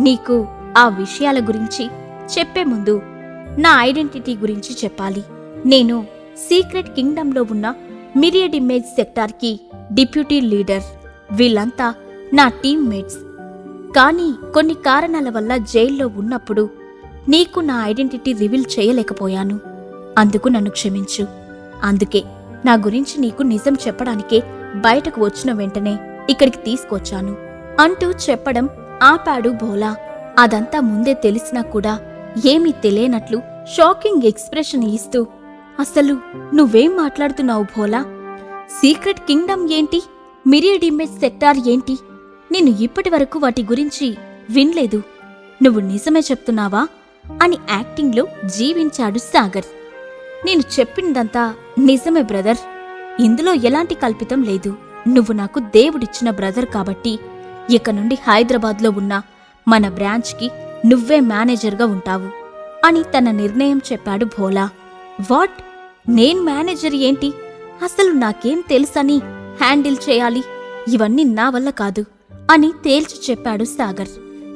నీకు ఆ విషయాల గురించి చెప్పే ముందు నా ఐడెంటిటీ గురించి చెప్పాలి. నేను సీక్రెట్ కింగ్డమ్లో ఉన్న మిరియడ్ ఇమేజ్ సెక్టార్కి డిప్యూటీ లీడర్. వీళ్ళంతా నా టీమ్మేట్స్. కానీ కొన్ని కారణాల వల్ల జైల్లో ఉన్నప్పుడు నీకు నా ఐడెంటిటీ రివీల్ చేయలేకపోయాను. అందుకు నన్ను క్షమించు. అందుకే నా గురించి నీకు నిజం చెప్పడానికే బయటకు వచ్చిన వెంటనే ఇక్కడికి తీసుకొచ్చాను. అంటూ చెప్పడం ఆపాడు భోలా. అదంతా ముందే తెలిసినా కూడా ఏమీ తెలియనట్లు షాకింగ్ ఎక్స్ప్రెషన్ ఇస్తూ అసలు నువ్వేం మాట్లాడుతున్నావు భోలా? సీక్రెట్ కింగ్డమ్ ఏంటి? మిరియడ్ ఇమేజ్ సెక్టార్ ఏంటి? నేను ఇప్పటి వరకు వాటి గురించి వినలేదు. నువ్వు నిజమే చెప్తున్నావా? అని యాక్టింగ్లో జీవించాడు సాగర్. నేను చెప్పిందంతా నిజమే బ్రదర్. ఇందులో ఎలాంటి కల్పితం లేదు. నువ్వు నాకు దేవుడిచ్చిన బ్రదర్ కాబట్టి ఇక నుండి హైదరాబాద్లో ఉన్న మన బ్రాంచ్కి నువ్వే మేనేజర్గా ఉంటావు అని తన నిర్ణయం చెప్పాడు భోలా. వాట్? నేను మేనేజర్ ఏంటి? అసలు నాకేం తెలుసని హ్యాండిల్ చేయాలి? ఇవన్నీ నా వల్ల కాదు అని తేల్చి చెప్పాడు సాగర్.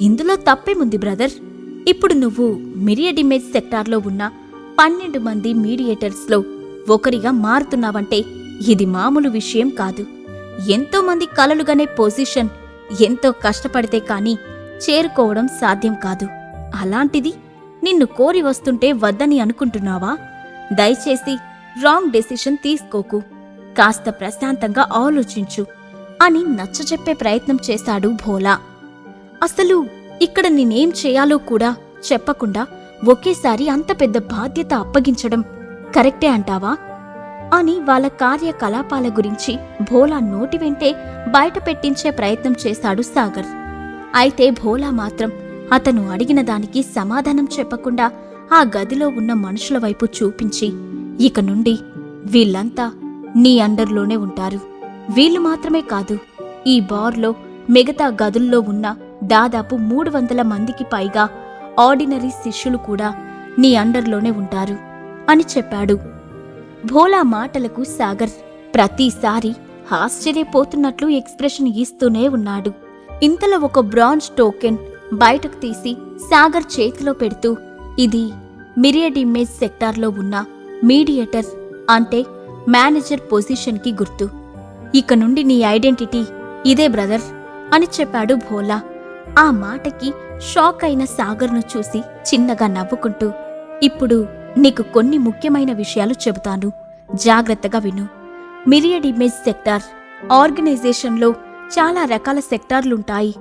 ఇందులో తప్పేముంది బ్రదర్? ఇప్పుడు నువ్వు మిరియడ్ ఇమేజ్ సెక్టార్లో ఉన్న పన్నెండు మంది మీడియేటర్స్లో ఒకరిగా మారుతున్నావంటే ఇది మామూలు విషయం కాదు. ఎంతోమంది కలలుగనే పొజిషన్ ఎంతో కష్టపడితే కాని చేరుకోవడం సాధ్యం కాదు. అలాంటిది నిన్ను కోరి వస్తుంటే వద్దని అనుకుంటున్నావా? దయచేసి రాంగ్ డెసిషన్ తీసుకోకు. కాస్త ప్రశాంతంగా ఆలోచించు అని నచ్చజెప్పే ప్రయత్నం చేశాడు భోలా. అసలు ఇక్కడ నేనేం చేయాలో కూడా చెప్పకుండా ఒకేసారి అంత పెద్ద బాధ్యత అప్పగించడం కరెక్టే అంటావా? అని వాళ్ళ కార్యకలాపాల గురించి భోలా నోటి వెంటే బయట పెట్టించే ప్రయత్నం చేశాడు సాగర్. అయితే భోలా మాత్రం అతను అడిగిన దానికి సమాధానం చెప్పకుండా ఆ గదిలో ఉన్న మనుషుల వైపు చూపించి ఇక నుండి వీళ్ళంతా నీ అండర్లోనే ఉంటారు. వీళ్ళు మాత్రమే కాదు ఈ బార్లో మిగతా గదుల్లో ఉన్న దాదాపు మూడు వందల మందికి పైగా ఆర్డినరీ శిష్యులు కూడా నీ అండర్లోనే ఉంటారు అని చెప్పాడు భోలా మాటలకు సాగర్ ప్రతిసారి ఆశ్చర్యపోతున్నట్లు ఎక్స్ప్రెషన్ ఇస్తూనే ఉన్నాడు. ఇంతలో ఒక బ్రాంజ్ టోకెన్ బయటకు తీసి సాగర్ చేతిలో పెడుతూ ఇది మిరియడ్ ఇమేజ్ సెక్టార్లో ఉన్న మీడియేటర్ అంటే మేనేజర్ పొజిషన్కి గుర్తు. ఇక నుండి నీ ఐడెంటిటీ ఇదే బ్రదర్ అని చెప్పాడు భోలా. ఆ మాటకి షాక్ అయిన సాగర్ను చూసి చిన్నగా నవ్వుకుంటూ ఇప్పుడు నీకు కొన్ని ముఖ్యమైన విషయాలు చెబుతాను. జాగ్రత్తగా విను. మిరియడ్ ఇమేజ్ సెక్టార్ ఆర్గనైజేషన్లో చాలా రకాల సెక్టార్లుంటాయి.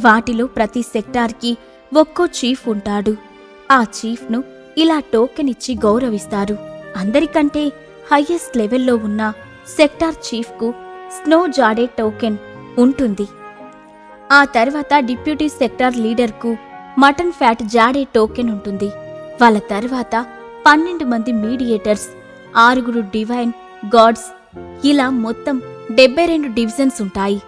వాటిలో ప్రతి సెక్టార్కి ఒక్కో చీఫ్ ఉంటాడు. ఆ చీఫ్ను ఇలా టోకెన్ ఇచ్చి గౌరవిస్తారు. అందరికంటే హయ్యెస్ట్ లెవెల్లో ఉన్న సెక్టార్ చీఫ్కు స్నో జాడే టోకెన్ ఉంటుంది. ఆ తర్వాత డిప్యూటీ సెక్టార్ లీడర్కు మటన్ ఫ్యాట్ జాడే టోకెన్ ఉంటుంది. వాళ్ళ తర్వాత పన్నెండు మంది మీడియేటర్స్ ఆరుగురు డివైన్ గాడ్స్ ఇలా మొత్తం డెబ్బై రెండు డివిజన్స్ ఉంటాయి.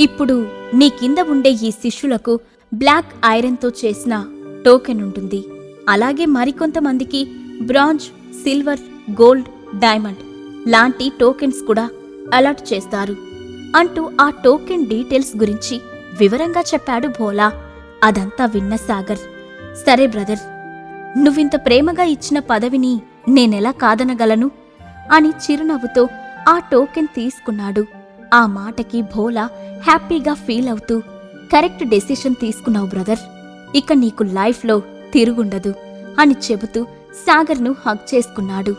ఇప్పుడు నీ కింద ఉండే ఈ శిష్యులకు బ్లాక్ ఐరన్తో చేసిన టోకెన్ ఉంటుంది. అలాగే మరికొంతమందికి బ్రాంజ్ సిల్వర్ గోల్డ్ డైమండ్ లాంటి టోకెన్స్ కూడా అలర్ట్ చేస్తారు. అంటూ ఆ టోకెన్ డీటెయిల్స్ గురించి వివరంగా చెప్పాడు భోలా. అదంతా విన్న సాగర్ సరే బ్రదర్ నువ్వింత ప్రేమగా ఇచ్చిన పదవిని నేనెలా కాదనగలను? అని చిరునవ్వుతో ఆ టోకెన్ తీసుకున్నాడు. ఆ మాటకి భోలా హ్యాపీగా ఫీల్ అవుతూ కరెక్ట్ డెసిషన్ తీసుకున్నావు బ్రదర్. ఇక నీకు లైఫ్లో తిరుగుండదు అని చెబుతూ సాగర్ను హగ్ చేసుకున్నాడు.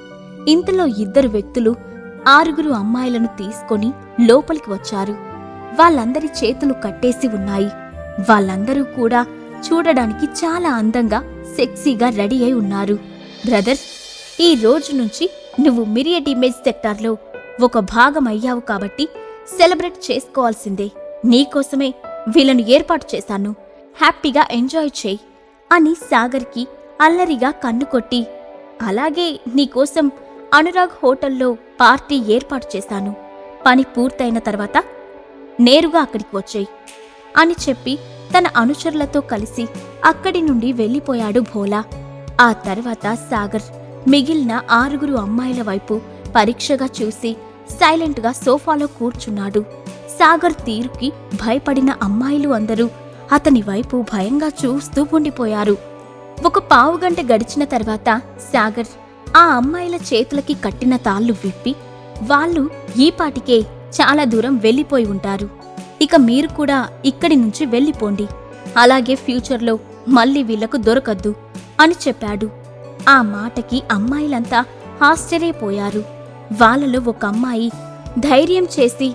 ఇంతలో ఇద్దరు వ్యక్తులు ఆరుగురు అమ్మాయిలను తీసుకొని లోపలికి వచ్చారు. వాళ్ళందరి చేతులు కట్టేసి ఉన్నాయి. వాళ్ళందరూ కూడా చూడడానికి చాలా అందంగా సెక్సీగా రెడీ అయి ఉన్నారు. బ్రదర్ ఈ రోజు నుంచి నువ్వు మిరియట్ ఇమేజ్ సెక్టార్లో ఒక భాగం అయ్యావు కాబట్టి సెలబ్రేట్ చేసుకోవాల్సిందే. నీకోసమే వీళ్ళను ఏర్పాటు చేశాను. హ్యాపీగా ఎంజాయ్ చేయి అని సాగర్కి అల్లరిగా కన్ను కొట్టి అలాగే నీకోసం అనురాగ్ హోటల్లో పార్టీ ఏర్పాటు చేశాను. పని పూర్తయిన తర్వాత నేరుగా అక్కడికి వచ్చేయి అని చెప్పి తన అనుచరులతో కలిసి అక్కడి నుండి వెళ్ళిపోయాడు భోలా. ఆ తర్వాత సాగర్ మిగిలిన ఆరుగురు అమ్మాయిల వైపు పరీక్షగా చూసి సైలెంట్గా సోఫాలో కూర్చున్నాడు. సాగర్ తీరుకి భయపడిన అమ్మాయిలు అందరూ అతని వైపు భయంగా చూస్తూ ఉండిపోయారు. ఒక పావుగంట గడిచిన తర్వాత సాగర్ ఆ అమ్మాయిల చేతులకి కట్టిన తాళ్ళు విప్పి వాళ్ళు ఈపాటికే చాలా దూరం వెళ్ళిపోయి ఉంటారు. ఇక మీరు కూడా ఇక్కడి నుంచి వెళ్ళిపోండి. అలాగే ఫ్యూచర్లో మళ్ళీ వీళ్ళకు దొరకద్దు అని చెప్పాడు. ఆ మాటకి అమ్మాయిలంతా ఆశ్చర్యపోయారు. వాళ్ళలో ఒక అమ్మాయి ధైర్యం చేసి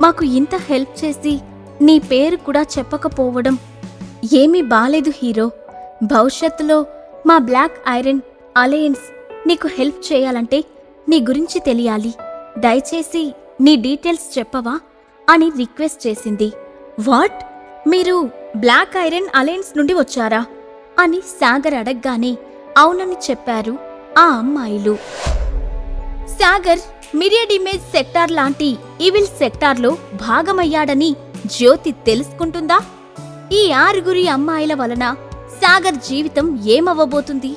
మాకు ఇంత హెల్ప్ చేసి నీ పేరు కూడా చెప్పకపోవడం ఏమీ బాలేదు హీరో. భవిష్యత్తులో మా బ్లాక్ ఐరన్ అలయన్స్ నీకు హెల్ప్ చేయాలంటే నీ గురించి తెలియాలి. దయచేసి నీ డీటెయిల్స్ చెప్పవా? అని రిక్వెస్ట్ చేసింది. వాట్? మీరు బ్లాక్ ఐరన్ అలయన్స్ నుండి వచ్చారా? అని సాగర్ అడగగానే అవునని చెప్పారు ఆ అమ్మాయిలు. సాగర్ మిరియడ్ ఇమేజ్ సెక్టార్ లాంటి ఈవిల్ సెక్టార్లో భాగమయ్యాడని జ్యోతి తెలుసుకుంటుందా? ఈ ఆరుగురి అమ్మాయిల వలన సాగర్ జీవితం ఏమవ్వబోతుంది?